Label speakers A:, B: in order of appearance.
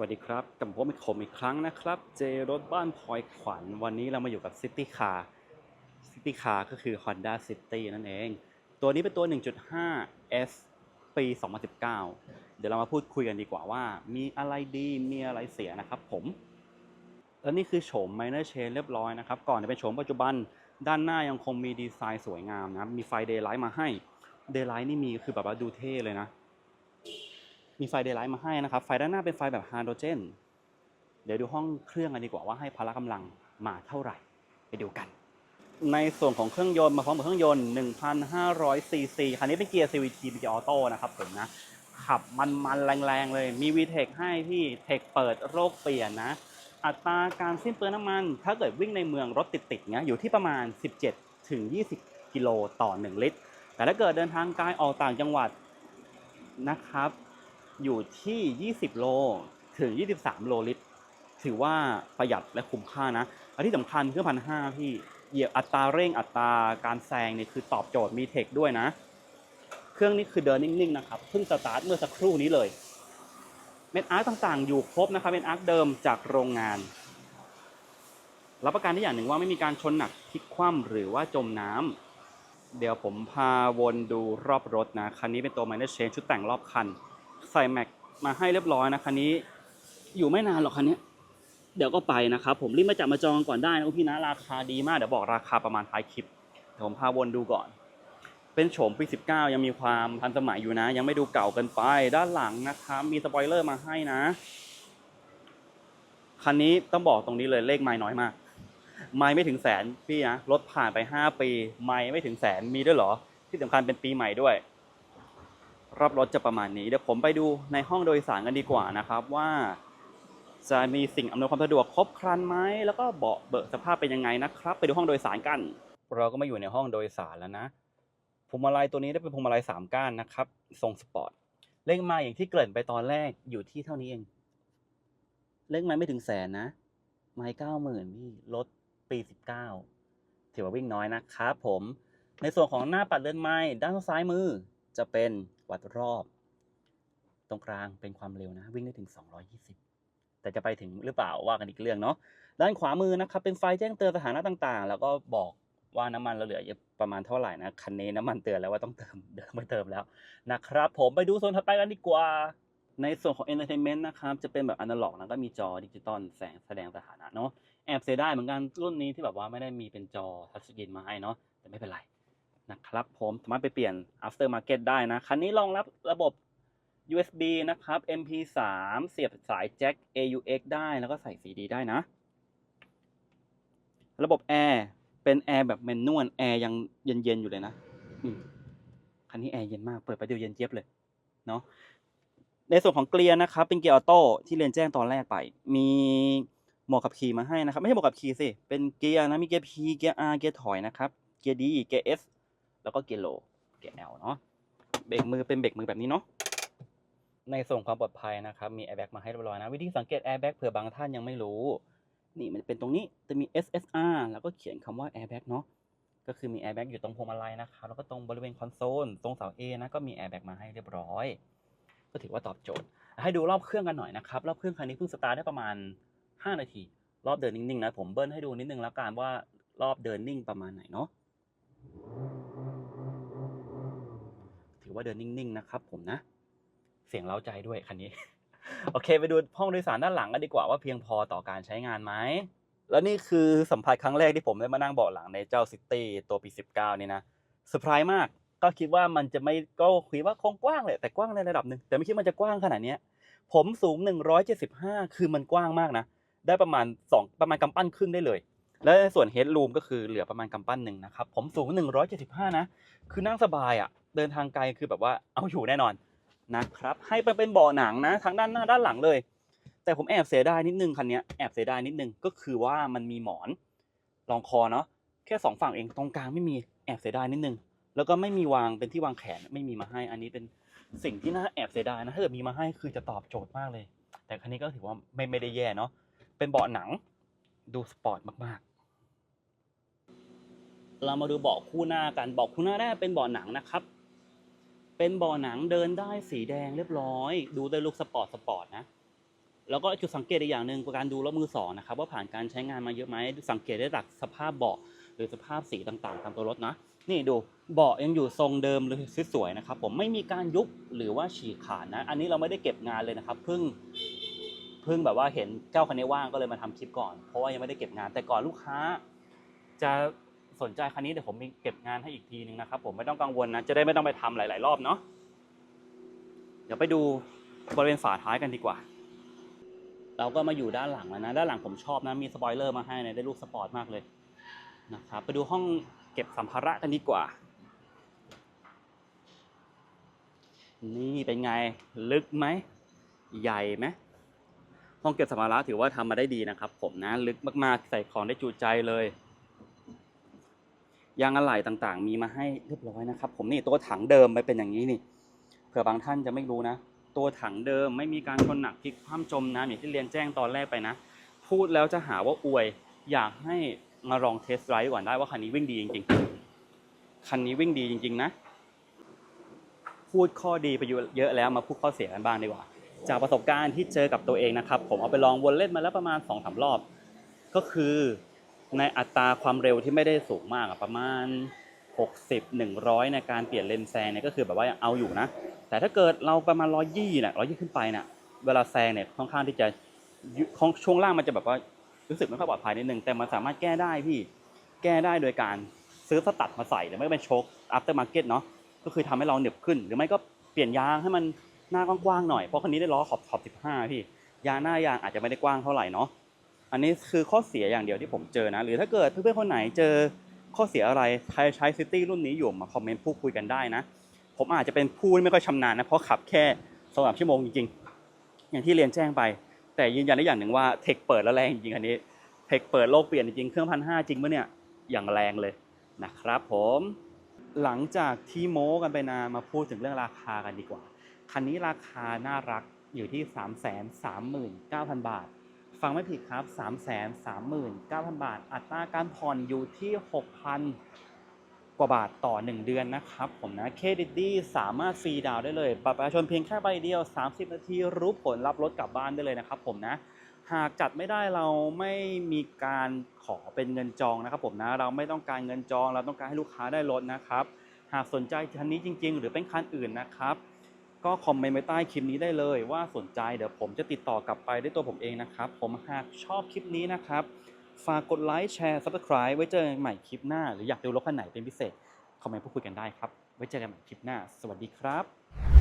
A: วัสดีครับกับผมอีกผมอีกครั้งนะครับ เจรถบ้านพลอยขวัญ วันนี้เรามาอยู่กับ City Car City Car ก็คือ Honda City นั่นเอง ตัวนี้เป็นตัว 1.5 S ปี 2019 เดี๋ยวเรามาพูดคุยกันดีกว่าว่า มีอะไรดี มีอะไรเสียนะครับผม และนี่คือโฉม Minor Chain เรียบร้อยนะครับ ก่อนจะเป็นโฉมปัจจุบัน ด้านหน้ายังคงมีดีไซน์สวยงามนะ มีไฟ Daylight มาให้ Daylight นี่มีคือแบบว่าดูเท่เลยนะ มีไฟเดย์ไลท์มาให้นะครับ ไฟด้านหน้าเป็นไฟแบบไฮโดรเจน เดี๋ยวดูห้องเครื่องกันดีกว่าว่าให้พละกำลังมาเท่าไหร่ ไปดูกัน ในส่วนของเครื่องยนต์มาพร้อมกับเครื่องยนต์ 1,500 ซีซี คันนี้เป็นเกียร์ CVT เป็นเกียร์ออโต้นะครับผมนะ ขับมันๆแรงๆเลย มี VTEC ให้ที่ เทคเปิดโรคเปลี่ยนนะ อัตราการสิ้นเปลืองน้ำมัน ถ้าเกิดวิ่งในเมืองรถติดๆเนี้ยอยู่ที่ประมาณ 17 ถึง 20 กิโลต่อ 1 ลิตร แต่ถ้าเกิดเดินทางไกลออกต่างจังหวัดนะครับ อยู่ที่ 20 โลถึง 23 โลลิตร ถือว่าประหยัดและคุ้มค่านะและที่สำคัญเครื่องพันห้าพี่เหยียบอัตราเร่งอัตราการแซงเนี่ยคือตอบโจทย์มีเทคด้วยนะ เครื่องนี้คือเดินนิ่งๆนะครับเพิ่งสตาร์ทเมื่อสักครู่นี้เลย เม็ดอาร์ตต่างๆ อยู่ครบนะครับเป็นอาร์ตเดิมจากโรงงาน รับประกันได้อย่างหนึ่งว่าไม่มีการชนหนักพลิกคว่ำหรือว่าจมน้ำเดี๋ยวผมพาวนดูรอบรถนะ คันนี้เป็นตัว Minor Change ชุดแต่งรอบคัน ใส่แม็กมาให้เรียบร้อยนะคันนี้ อยู่ไม่นานหรอกคันนี้ เดี๋ยวก็ไปนะครับ ผมรีบมาจับมาจองก่อนได้นะพี่นะราคาดีมากเดี๋ยวบอกราคาประมาณท้ายคลิปเดี๋ยวผมพาวนดูก่อน เป็นโฉมปี 19 ยังมีความทันสมัยอยู่นะ ยังไม่ดูเก่าเกินไป ด้านหลังนะครับมีสปอยเลอร์มาให้นะคันนี้ต้องบอกตรงนี้เลยเลขไม้น้อยมาก ไม้ไม่ถึงแสนพี่นะรถผ่านไป 5 ปี ไม้ไม่ถึงแสนมีด้วยเหรอ ที่สำคัญเป็นปีใหม่ด้วย รอบรถจะประมาณนี้ เดี๋ยวผมไปดูในห้องโดยสารกันดีกว่านะครับว่าจะมีสิ่งอำนวยความสะดวกครบครันไหมแล้วก็เบาะเบิกสภาพเป็นยังไงนะครับ ไปดูห้องโดยสารกัน เราก็มาอยู่ในห้องโดยสารแล้วนะพวงมาลัยตัวนี้ได้เป็นพวงมาลัยสามก้านนะครับ ทรงสปอร์ตเลขไมาอย่างที่เกริ่นไปตอนแรกอยู่ที่เท่านี้เองเลขไม้ไม่ถึงแสนนะ ไม้เก้าหมื่นพี่รถปีสิบเก้าถือว่าวิ่งน้อยนะครับผมในส่วนของหน้าปัดเลื่อนไม้ด้านซ้ายมือ จะเป็นวัดรอบ ตรงกลางเป็นความเร็วนะ วิ่งได้ถึง 220 แต่จะไปถึงหรือเปล่าว่ากันอีกเรื่องเนาะด้านขวามือนะครับ เป็นไฟแจ้งเตือนสถานะต่างๆ แล้วก็บอกว่าน้ำมันเราเหลืออยู่ประมาณเท่าไหร่นะคันนี้น้ำมันเตือนแล้วว่าต้องเติมเดิมไม่เติมแล้วนะครับ ผมไปดูโซนถัดไปกันดีกว่า ในส่วนของ Entertainment นะครับ จะเป็นแบบอนาล็อกนะก็มีจอดิจิตอลแสงแสดงสถานะเนาะแอบเสียดายเหมือนกันรุ่นนี้ที่แบบว่าไม่ได้มีเป็นจอทัชสกรีนมาให้เนาะแต่ไม่เป็นไร นะครับผมสามารถไปเปลี่ยน after market ได้นะ คันนี้รองรับระบบ USB นะครับ MP3 เสียบสายแจ็ค AUX ได้แล้วก็ใส่ CD ได้นะ ระบบแอร์เป็นแอร์แบบแมนนวลแอร์ยังเย็นๆอยู่เลยนะคันนี้แอร์เย็นมากเปิดไปเดียวเย็นเจี๊ยบเลยเนาะในส่วนของเกียร์นะครับ เป็นเกียร์ออโต้ที่เรียนแจ้งตอนแรกไป มีหมวกขับขี่มาให้นะครับ ไม่ใช่หมวกขับขี่สิ เป็นเกียร์นะ มีเกียร์ P เกียร์ R เกียร์ถอยนะครับ เกียร์ D เกียร์ S แล้วก็เกียร์โลเกียร์ L เนาะเบรกมือเป็นเบรกมือแบบนี้เนาะในส่วนความปลอดภัยนะครับมีแอร์แบ็กมาให้เรียบร้อยนะ วิธีสังเกตแอร์แบ็กเผื่อบางท่านยังไม่รู้ นี่มันเป็นตรงนี้จะมี SSR แล้วก็เขียนคำว่าแอร์แบ็กเนาะก็คือมีแอร์แบ็กอยู่ตรงพวงมาลัยนะครับแล้วก็ตรงบริเวณคอนโซลตรงเสา A นะก็มีแอร์แบ็กมาให้เรียบร้อย ก็ถือว่าตอบโจทย์ ให้ดูรอบเครื่องกันหน่อยนะครับรอบเครื่องคันนี้เพิ่งสตาร์ทได้ประมาณ 5 นาที รอบเดินนิ่งๆนะผมเบิ้ลให้ดูนิดนึงแล้วกันว่ารอบเดินนิ่งประมาณไหนเนาะ ว่าเดินนิ่งๆนะครับผมนะ เสียงเล้าใจด้วยคันนี้ โอเคไปดูห้องโดยสารด้านหลังกันดีกว่าว่าเพียงพอต่อการใช้งานไหมแล้วนี่คือสัมผัสครั้งแรกที่ผมได้มานั่งเบาะหลังในเจ้าซิตี้ตัวปี 19 นี่นะเซอร์ไพรส์มากก็คิดว่ามันจะไม่ก็คิดว่าคงกว้างแหละแต่กว้างในระดับหนึ่งแต่ไม่คิดมันจะกว้างขนาดนี้ผมสูง 175 คือมันกว้างมากนะ ได้ประมาณ 2 ประมาณกำปั้นครึ่งได้เลย และในส่วนเฮดรูมก็คือเหลือประมาณกำปั้นหนึ่งนะครับ ผมสูง 175 นะ คือนั่งสบายอะ่ะเดินทางไกลคือแบบว่าเอาอยู่แน่นอนนะครับ ให้ไปเป็นเบาะหนังนะทั้งด้านหน้าด้านหลังเลย แต่ผมแอบเสียดายนิดนึงคันนี้แอบเสียดายนิดนึงก็คือว่ามันมีหมอนรองคอเนาะแค่สองฝั่งเองตรงกลางไม่มีแอบเสียดายนิดนึงแล้วก็ไม่มีวางเป็นที่วางแขนไม่มีมาให้ อันนี้เป็นสิ่งที่น่าแอบเสียดายนะถ้าเกิดมีมาให้คือจะตอบโจทย์มากเลย แต่คันนี้ก็ถือว่าไม่ไม่ได้แย่เนาะเป็นเบาะหนังดูสปอร์ตมากๆ เรามาดูเบาะคู่หน้ากันเบาะคู่หน้าได้เป็นเบาะหนังนะครับ เป็นเบาะหนังเดินได้สีแดงเรียบร้อย ดูได้ลุกสปอร์ตสปอร์ตนะ แล้วก็จุดสังเกตอีกอย่างหนึ่งการดูรถมือสองนะครับว่าผ่านการใช้งานมาเยอะไหมสังเกตได้จากสภาพเบาะหรือสภาพสีต่างๆ ตามตัวรถนะ นี่ดูเบาะยังอยู่ทรงเดิมเลยสวยๆนะครับผมไม่มีการยุบหรือว่าฉีกขาดนะ อันนี้เราไม่ได้เก็บงานเลยนะครับเพิ่งเพิ่งแบบว่าเห็นเจ้าคันนี้ว่างก็เลยมาทำคลิปก่อน เพราะว่ายังไม่ได้เก็บงานแต่ก่อนลูกค้า จะ สนใจคันนี้เดี๋ยวผมมีเก็บงานให้อีกทีนึงนะครับ ผมไม่ต้องกังวลนะ จะได้ไม่ต้องไปทำหลาย ๆ รอบเนาะเดี๋ยวไปดูบริเวณฝาท้ายกันดีกว่า เราก็มาอยู่ด้านหลังแล้วนะ ด้านหลังผมชอบนะ มีสปอยเลอร์มาให้นะได้ลูกสปอร์ตมากเลยนะครับ ไปดูห้องเก็บสัมภาระกันดีกว่า นี่เป็นไง ลึกไหม ใหญ่ไหมห้องเก็บสัมภาระถือว่าทำมาได้ดีนะครับ ผมนะ ลึกมาก ๆ ใส่ของได้จุใจเลย ยางอะไหล่ต่างๆ มีมาให้เรียบร้อยนะครับ ผมนี่ตัวถังเดิมไปเป็นอย่างนี้นี่เผื่อบางท่านจะไม่รู้นะ ตัวถังเดิมไม่มีการชนหนักพลิกคว่ำจมน้ำอย่างที่เรียนแจ้งตอนแรกไปนะ พูดแล้วจะหาว่าอวย อยากให้มาลองเทสไ i ด์ก่อนได้ว่าคันนี้วิ่งดีจริงๆคันนี้วิ่งดีจริง ๆ นะ พูดข้อดีไปเยอะแล้วมาพูดข้อเสียกันบ้างดีกว่า จากประสบการณ์ที่เจอกับตัวเองนะครับ ผมเอาไปลองวนเล่นมาแล้วประมาณ2อสารอบ ก็คือ ในอัตราความเร็วที่ไม่ได้สูงมากประมาณ 60 100 ในการเปลี่ยนเลนแซงเนี่ยก็คือแบบว่าเอาอยู่นะ แต่ถ้าเกิดเราประมาณ120น่ะ120ขึ้นไปน่ะเวลาแซงเนี่ยค่อนข้างที่จะของช่วงล่างมันจะแบบว่ารู้สึกไม่ค่อยปลอดภัยนิดนึงแต่มันสามารถแก้ได้พี่แก้ได้โดยการซื้อสตัดมาใส่หรือไม่ก็เป็นโชค after market เก็ตเนาะก็คือทำให้เราเหนึบขึ้น หรือไม่ก็เปลี่ยนยางให้มันหน้ากว้างๆหน่อยเพราะคันนี้ได้ล้อขอบขอบ 15 พี่ยางหน้ายางอาจจะไม่ได้กว้างเท่าไหร่เนาะ อันนี้คือข้อเสียอย่างเดียวที่ผมเจอนะ หรือถ้าเกิดเพื่อนๆคนไหนเจอข้อเสียอะไรใครใช้ซิตี้รุ่นนี้อยู่มาคอมเมนต์พูดคุยกันได้นะ ผมอาจจะเป็นผู้ที่ไม่ค่อยชำนาญนะ เพราะขับแค่สองสามชั่วโมงจริงๆ อย่างที่เรียนแจ้งไป แต่ยืนยันได้อย่างหนึ่งว่าเทคเปิดแล้วแรงจริงอันนี้เทคเปิดโลกเปลี่ยนจริงเครื่องพันห้าจริงปะเนี่ยอย่างแรงเลยนะครับผมหลังจากที่โม้กันไปนานมาพูดถึงเรื่องราคากันดีกว่า คันนี้ราคาน่ารักอยู่ที่ 3 3 9 0 0 0 บาท ฟังไม่ผิดครับ 3 3 9 0 0 0 บาท อัตราการผ่อนอยู่ที่ 6,000 กว่าบาทต่อ 1 เดือนนะครับ ผมนะเครดิตดีสามารถฟรีดาวน์ได้เลยบัตรประชาชนเพียงแค่ใบเดียว 30 นาทีรู้ผลรับรถกลับบ้านได้เลยนะครับผมนะ หากจัดไม่ได้เราไม่มีการขอเป็นเงินจองนะครับผมนะ เราไม่ต้องการเงินจอง เราต้องการให้ลูกค้าได้รถนะครับ หากสนใจคันนี้จริง ๆ หรือเป็นคันอื่นนะครับ ก็คอมเมนต์ไว้ใต้คลิปนี้ได้เลยว่าสนใจเดี๋ยวผมจะติดต่อกลับไปด้วยตัวผมเองนะครับ ผมหากชอบคลิปนี้นะครับ ฝากกดไลค์แชร์ subscribe ไว้เจอกันใหม่คลิปหน้า หรืออยากดูรถคันไหนเป็นพิเศษ คอมเมนต์พูดคุยกันได้ครับ ไว้เจอกันใหม่คลิปหน้า สวัสดีครับ